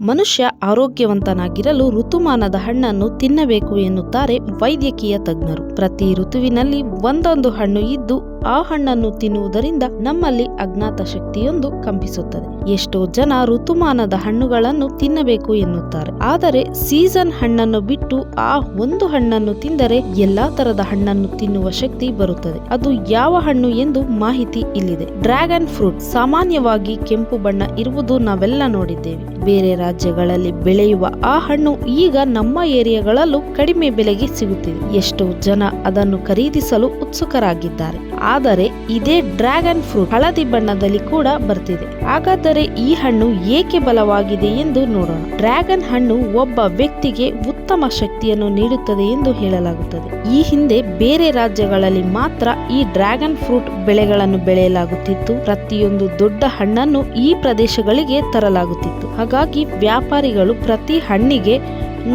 ಮನುಷ್ಯ ಆರೋಗ್ಯವಂತನಾಗಿರಲು ಋತುಮಾನದ ಹಣ್ಣನ್ನು ತಿನ್ನಬೇಕು ಎನ್ನುತ್ತಾರೆ ವೈದ್ಯಕೀಯ ತಜ್ಞರು. ಪ್ರತಿ ಋತುವಿನಲ್ಲಿ ಒಂದೊಂದು ಹಣ್ಣು ಇದ್ದು ಆ ಹಣ್ಣನ್ನು ತಿನ್ನುವುದರಿಂದ ನಮ್ಮಲ್ಲಿ ಅಜ್ಞಾತ ಶಕ್ತಿಯೊಂದು ಕಂಪಿಸುತ್ತದೆ. ಎಷ್ಟೋ ಜನ ಋತುಮಾನದ ಹಣ್ಣುಗಳನ್ನು ತಿನ್ನಬೇಕು ಎನ್ನುತ್ತಾರೆ. ಆದರೆ ಸೀಸನ್ ಹಣ್ಣನ್ನು ಬಿಟ್ಟು ಆ ಒಂದು ಹಣ್ಣನ್ನು ತಿಂದರೆ ಎಲ್ಲಾ ತರದ ಹಣ್ಣನ್ನು ತಿನ್ನುವ ಶಕ್ತಿ ಬರುತ್ತದೆ. ಅದು ಯಾವ ಹಣ್ಣು ಎಂದು ಮಾಹಿತಿ ಇಲ್ಲಿದೆ. ಡ್ರ್ಯಾಗನ್ ಫ್ರೂಟ್ ಸಾಮಾನ್ಯವಾಗಿ ಕೆಂಪು ಬಣ್ಣ ಇರುವುದು ನಾವೆಲ್ಲ ನೋಡಿದ್ದೇವೆ. ಬೇರೆ ರಾಜ್ಯಗಳಲ್ಲಿ ಬೆಳೆಯುವ ಆ ಹಣ್ಣು ಈಗ ನಮ್ಮ ಏರಿಯಾಗಳಲ್ಲೂ ಕಡಿಮೆ ಬೆಲೆಗೆ ಸಿಗುತ್ತಿದೆ. ಎಷ್ಟೋ ಜನ ಅದನ್ನು ಖರೀದಿಸಲು ಉತ್ಸುಕರಾಗಿದ್ದಾರೆ. ಆದರೆ ಇದೇ ಡ್ರ್ಯಾಗನ್ ಫ್ರೂಟ್ ಹಳದಿ ಬಣ್ಣದಲ್ಲಿ ಕೂಡ ಬರ್ತಿದೆ. ಹಾಗಾದರೆ ಈ ಹಣ್ಣು ಏಕೆ ಬಲವಾಗಿದೆ ಎಂದು ನೋಡೋಣ. ಡ್ರ್ಯಾಗನ್ ಹಣ್ಣು ಒಬ್ಬ ವ್ಯಕ್ತಿಗೆ ಉತ್ತಮ ಶಕ್ತಿಯನ್ನು ನೀಡುತ್ತದೆ ಎಂದು ಹೇಳಲಾಗುತ್ತದೆ. ಈ ಹಿಂದೆ ಬೇರೆ ರಾಜ್ಯಗಳಲ್ಲಿ ಮಾತ್ರ ಈ ಡ್ರ್ಯಾಗನ್ ಫ್ರೂಟ್ ಬೆಳೆಗಳನ್ನು ಬೆಳೆಯಲಾಗುತ್ತಿತ್ತು. ಪ್ರತಿಯೊಂದು ದೊಡ್ಡ ಹಣ್ಣನ್ನು ಈ ಪ್ರದೇಶಗಳಿಗೆ ತರಲಾಗುತ್ತಿತ್ತು. ಹಾಗಾಗಿ ವ್ಯಾಪಾರಿಗಳು ಪ್ರತಿ ಹಣ್ಣಿಗೆ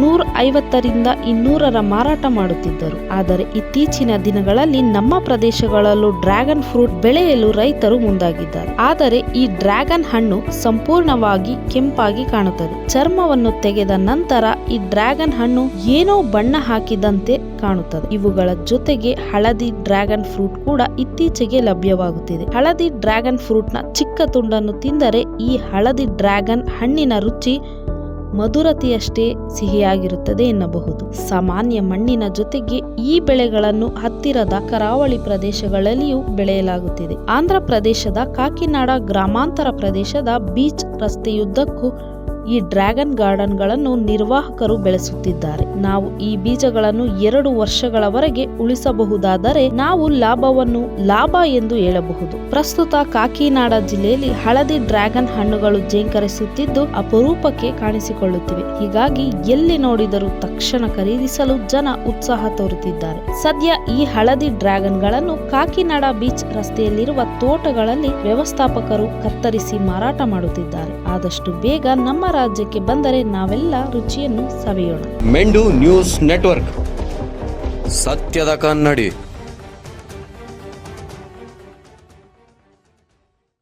ನೂರ ಐವತ್ತರಿಂದ ಇನ್ನೂರರ ಮಾರಾಟ ಮಾಡುತ್ತಿದ್ದರು. ಆದರೆ ಇತ್ತೀಚಿನ ದಿನಗಳಲ್ಲಿ ನಮ್ಮ ಪ್ರದೇಶಗಳಲ್ಲೂ ಡ್ರ್ಯಾಗನ್ ಫ್ರೂಟ್ ಬೆಳೆಯಲು ರೈತರು ಮುಂದಾಗಿದ್ದಾರೆ. ಆದರೆ ಈ ಡ್ರ್ಯಾಗನ್ ಹಣ್ಣು ಸಂಪೂರ್ಣವಾಗಿ ಕೆಂಪಾಗಿ ಕಾಣುತ್ತದೆ. ಚರ್ಮವನ್ನು ತೆಗೆದ ನಂತರ ಈ ಡ್ರ್ಯಾಗನ್ ಹಣ್ಣು ಏನೋ ಬಣ್ಣ ಹಾಕಿದಂತೆ ಕಾಣುತ್ತದೆ. ಇವುಗಳ ಜೊತೆಗೆ ಹಳದಿ ಡ್ರ್ಯಾಗನ್ ಫ್ರೂಟ್ ಕೂಡ ಇತ್ತೀಚೆಗೆ ಲಭ್ಯವಾಗುತ್ತಿದೆ. ಹಳದಿ ಡ್ರ್ಯಾಗನ್ನ ಚಿಕ್ಕ ತುಂಡನ್ನು ತಿಂದರೆ ಈ ಹಳದಿ ಡ್ರ್ಯಾಗನ್ ಹಣ್ಣಿನ ರುಚಿ ಮಧುರತೆಯಷ್ಟೇ ಸಿಹಿಯಾಗಿರುತ್ತದೆ ಎನ್ನಬಹುದು. ಸಾಮಾನ್ಯ ಮಣ್ಣಿನ ಜೊತೆಗೆ ಈ ಬೆಳೆಗಳನ್ನು ಹತ್ತಿರದ ಕರಾವಳಿ ಪ್ರದೇಶಗಳಲ್ಲಿಯೂ ಬೆಳೆಯಲಾಗುತ್ತಿದೆ. ಆಂಧ್ರ ಪ್ರದೇಶದ ಕಾಕಿನಾಡ ಗ್ರಾಮಾಂತರ ಪ್ರದೇಶದ ಬೀಚ್ ರಸ್ತೆಯುದ್ದಕ್ಕೂ ಈ ಡ್ರ್ಯಾಗನ್ ಗಾರ್ಡನ್ಗಳನ್ನು ನಿರ್ವಾಹಕರು ಬೆಳೆಸುತ್ತಿದ್ದಾರೆ. ನಾವು ಈ ಬೀಜಗಳನ್ನು ಎರಡು ವರ್ಷಗಳವರೆಗೆ ಉಳಿಸಬಹುದಾದರೆ ನಾವು ಲಾಭವನ್ನು ಲಾಭ ಎಂದು ಹೇಳಬಹುದು. ಪ್ರಸ್ತುತ ಕಾಕಿನಾಡ ಜಿಲ್ಲೆಯಲ್ಲಿ ಹಳದಿ ಡ್ರ್ಯಾಗನ್ ಹಣ್ಣುಗಳು ಜೇಂಕರಿಸುತ್ತಿದ್ದು ಅಪರೂಪಕ್ಕೆ ಕಾಣಿಸಿಕೊಳ್ಳುತ್ತಿವೆ. ಹೀಗಾಗಿ ಎಲ್ಲಿ ನೋಡಿದರೂ ತಕ್ಷಣ ಖರೀದಿಸಲು ಜನ ಉತ್ಸಾಹ ತೋರುತ್ತಿದ್ದಾರೆ. ಸದ್ಯ ಈ ಹಳದಿ ಡ್ರ್ಯಾಗನ್ಗಳನ್ನು ಕಾಕಿನಾಡ ಬೀಚ್ ರಸ್ತೆಯಲ್ಲಿರುವ ತೋಟಗಳಲ್ಲಿ ವ್ಯವಸ್ಥಾಪಕರು ಕತ್ತರಿಸಿ ಮಾರಾಟ ಮಾಡುತ್ತಿದ್ದಾರೆ. ಆದಷ್ಟು ಬೇಗ ನಮ್ಮ ರಾಜ್ಯಕ್ಕೆ ಬಂದರೆ ನಾವೆಲ್ಲ ರುಚಿಯನ್ನು ಸವಿಯೋಣ. ಮೆಂಡು ನ್ಯೂಸ್ ನೆಟ್ವರ್ಕ್. ಸತ್ಯದ ಕನ್ನಡಿ.